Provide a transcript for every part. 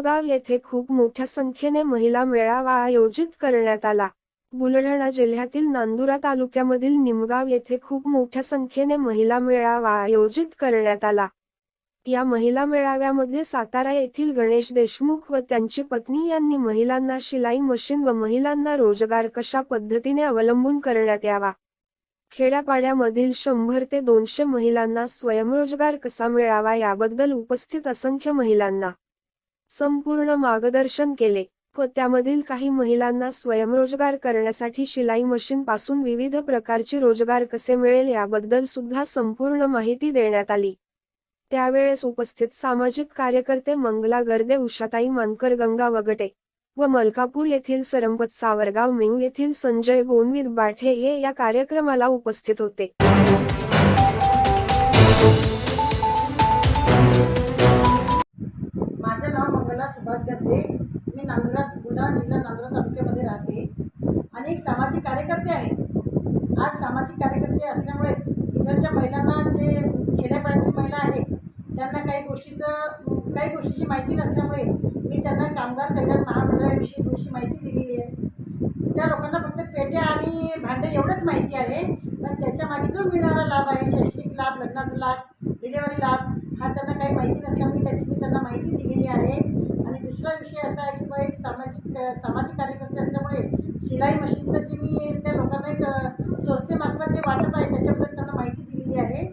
आमगाव येथे खूप मोठ्या संख्येने महिला मेळावा आयोजित करण्यात आला. बुलढाणा जिल्ह्यातील नांदुरा तालुक्यामधील निमगाव येथे खूप मोठ्या संख्येने महिला मेळावा आयोजित करण्यात आला. या महिला मेळाव्यामध्ये सातारा येथील गणेश देशमुख व त्यांची पत्नी यांनी महिलांना शिलाई मशीन व महिलांना रोजगार कशा पद्धतीने अवलंबून करण्यात यावा. खेड्यापाड्यामधील शंभर ते दोनशे महिलांना स्वयंरोजगार कसा मिळावा याबद्दल उपस्थित असंख्य महिलांना संपूर्ण मार्गदर्शन केले. व त्यामधील काही महिलांना स्वयंरोजगार करण्यासाठी शिलाई मशीन पासून विविध प्रकारचे रोजगार कसे मिळेल याबद्दल सुद्धा संपूर्ण माहिती देण्यात आली. त्यावेळेस उपस्थित सामाजिक कार्यकर्ते मंगला गर्दे उषाताई मानकर गंगा वगटे व मलकापूर येथील सरंपत सावरगाव मेऊ येथील संजय गोनवीर बाठे हे या कार्यक्रमाला उपस्थित होते. मंगला करते. मी नांदुरा बुलढाणा जिल्हा नांदुरा तालुक्यामध्ये राहते. आणि एक सामाजिक कार्यकर्ते आहे. आज सामाजिक कार्यकर्ते असल्यामुळे इकडच्या महिलांना जे खेड्यापाड्यातील महिला आहे त्यांना काही गोष्टीचं काही गोष्टीची माहिती नसल्यामुळे मी त्यांना कामगार कल्याण महामंडळाविषयी थोडीशी माहिती दिलेली आहे. त्या लोकांना फक्त पेट्या आणि भांडे एवढंच माहिती आहे पण त्याच्यामागे जो मिळणारा लाभ आहे शैक्षणिक लाभ लग्नाचा लाभ डिलेवरी लाभ हा त्यांना काही माहिती नसल्यामुळे त्याची मी त्यांना माहिती दिलेली आहे. आणि दुसरा विषय असा आहे की बा एक सामाजिक सामाजिक कार्यकर्ते असल्यामुळे शिलाई मशीनचं जे मी त्या लोकांना एक स्वस्ते संस्थेमार्फत जे वाटप आहे त्याच्याबद्दल त्यांना माहिती दिलेली आहे.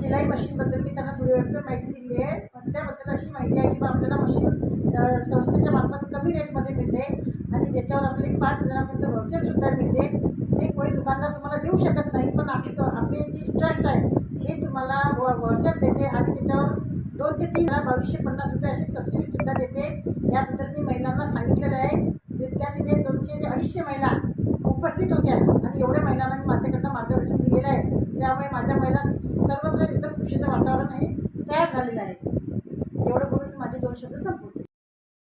शिलाई मशीनबद्दल मी त्यांना थोडी वेळ माहिती दिली आहे. पण त्याबद्दल अशी माहिती आहे की बा आपल्याला मशीन संस्थेच्या मार्फत कमी रेटमध्ये मिळते आणि त्याच्यावर आपल्याला एक पाच हजारापर्यंत व्हाउचरसुद्धा मिळते. ते कोणी दुकानदार तुम्हाला देऊ शकत नाही पण आपली आपली जी ट्रस्ट आहे हे तुम्हाला व्हाउचर देते आणि त्याच्यावर ते तीन वेळा बावीसशे पन्नास रुपये अशी सबसिडीसुद्धा देते. याबद्दल मी महिलांना सांगितलेलं आहे. त्या तिथे दोनशे अडीचशे महिला उपस्थित होत्या. आणि एवढ्या महिलांना मी माझ्याकडनं मार्गदर्शन दिलेलं आहे. त्यामुळे माझ्या महिला सर्वत्र एकदम खुशीचं वातावरण हे तयार झालेलं आहे. एवढं बोलून माझे दोन शब्द संपवते.